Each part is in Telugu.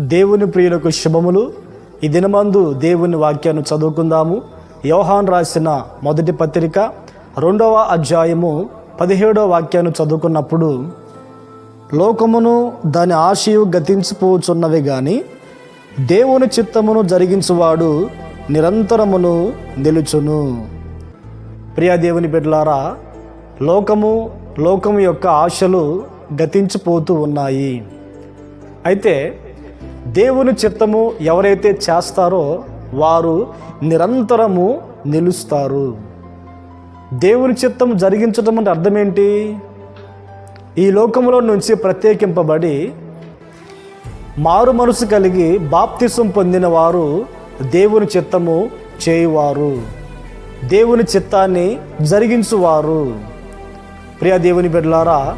దేవుని ప్రియులకు శుభములు. ఈ దినమందు దేవుని వాక్యాన్ని చదువుకుందాము. యోహాన్ రాసిన మొదటి పత్రిక రెండవ అధ్యాయము పదిహేడవ వాక్యాన్ని చదువుకున్నప్పుడు లోకమును దాని ఆశయు గతించిపోచున్నవి కానీ దేవుని చిత్తమును జరిగించువాడు నిరంతరమును నిలుచును. ప్రియ దేవుని బిడ్డలారా లోకము లోకము యొక్క ఆశలు గతించిపోతూ ఉన్నాయి. అయితే దేవుని చిత్తము ఎవరైతే చేస్తారో వారు నిరంతరము నిలుస్తారు. దేవుని చిత్తం జరిగించడం అంటే అర్థం ఏంటి ఈ లోకంలో నుంచి ప్రత్యేకింపబడి మారు మనసు కలిగి బాప్తిసం పొందిన వారు దేవుని చిత్తము చేయువారు. దేవుని చిత్తాన్ని జరిగించువారు. ప్రియా దేవుని బిడ్డలారా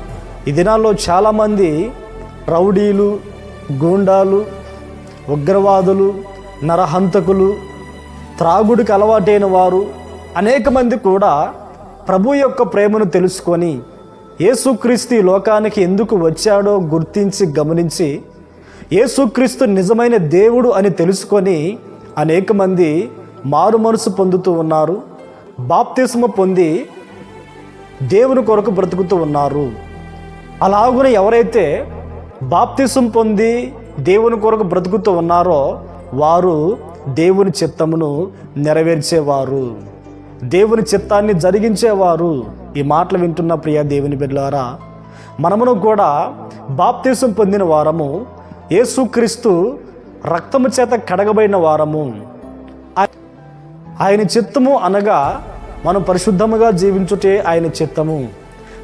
ఈ దినాల్లో చాలామంది రౌడీలు గూండాలు ఉగ్రవాదులు నరహంతకులు త్రాగుడికి అలవాటైన వారు అనేక మంది కూడా ప్రభు యొక్క ప్రేమను తెలుసుకొని యేసుక్రీస్తు ఈ లోకానికి ఎందుకు వచ్చాడో గుర్తించి గమనించి యేసుక్రీస్తు నిజమైన దేవుడు అని తెలుసుకొని అనేక మంది మారు మనసు పొందుతూ ఉన్నారు బాప్తిస్మ పొంది దేవుని కొరకు బ్రతుకుతూ ఉన్నారు. అలాగున ఎవరైతే బాప్తిసం పొంది దేవుని కొరకు బ్రతుకుతూ ఉన్నారో వారు దేవుని చిత్తమును నెరవేర్చేవారు. దేవుని చిత్తాన్ని జరిగించేవారు. ఈ మాటలు వింటున్న ప్రియ దేవుని బిడ్డలారా మనమును కూడా బాప్తీసం పొందిన వారము యేసుక్రీస్తు రక్తము చేత కడగబడిన వారము. ఆయన చిత్తము అనగా మనం పరిశుద్ధముగా జీవించుటే ఆయన చిత్తము.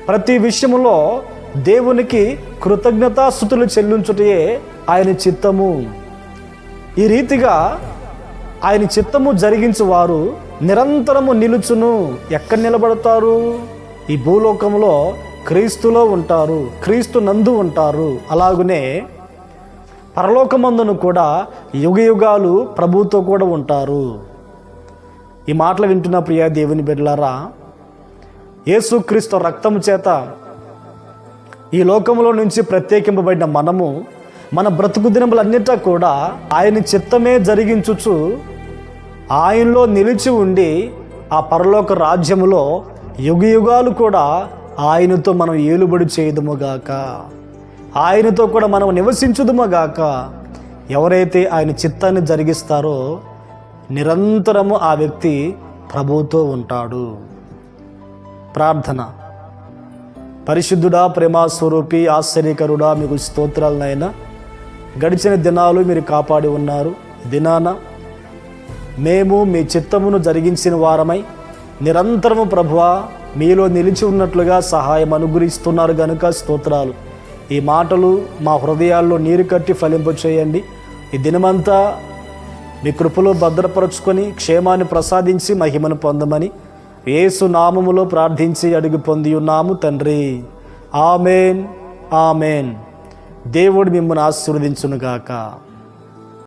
ప్రతి విషయంలో దేవునికి కృతజ్ఞతాస్థుతులు చెల్లించుటయే ఆయన చిత్తము. ఈ రీతిగా ఆయన చిత్తము జరిగించు వారు నిరంతరము నిలుచును. ఎక్కడ నిలబడతారు? ఈ భూలోకంలో క్రీస్తులో ఉంటారు క్రీస్తు నందు ఉంటారు. అలాగునే పరలోకమందును కూడా యుగ యుగాలు ప్రభుతో కూడా ఉంటారు. ఈ మాటలు వింటున్న ప్రియా దేవుని బిడ్డలారా యేసుక్రీస్తు రక్తము చేత ఈ లోకంలో నుంచి ప్రత్యేకింపబడిన మనము మన బ్రతుకు దినములన్నిటా కూడా ఆయన చిత్తమే జరిగించుచు ఆయనలో నిలిచి ఉండి ఆ పరలోక రాజ్యములో యుగ యుగాలు కూడా ఆయనతో మనం ఏలుబడి చేయదుముగాక. ఆయనతో కూడా మనం నివసించుదుముగాక. ఎవరైతే ఆయన చిత్తాన్ని జరిగిస్తారో నిరంతరము ఆ వ్యక్తి ప్రభువుతో ఉంటాడు. ప్రార్థన. పరిశుద్ధుడా ప్రేమ స్వరూపి ఆశ్చర్యకరుడా మీకు స్తోత్రాలనైనా గడిచిన దినాలు మీరు కాపాడి ఉన్నారు. దినాన మేము మీ చిత్తమును జరిగించిన వారమై నిరంతరము ప్రభువా మీలో నిలిచి ఉన్నట్లుగా సహాయం అనుగ్రహిస్తున్నారు గనుక స్తోత్రాలు. ఈ మాటలు మా హృదయాల్లో నీరు కట్టి ఫలింప చేయండి. ఈ దినమంతా మీ కృపలో భద్రపరుచుకొని క్షేమాన్ని ప్రసాదించి మహిమను పొందమని ఏసు నామములో ప్రార్థించి అడిగి పొంది ఉన్నాము తండ్రి. Amen amen. దేవుడు మిమ్మల్ని ఆశీర్వదించునుగాక.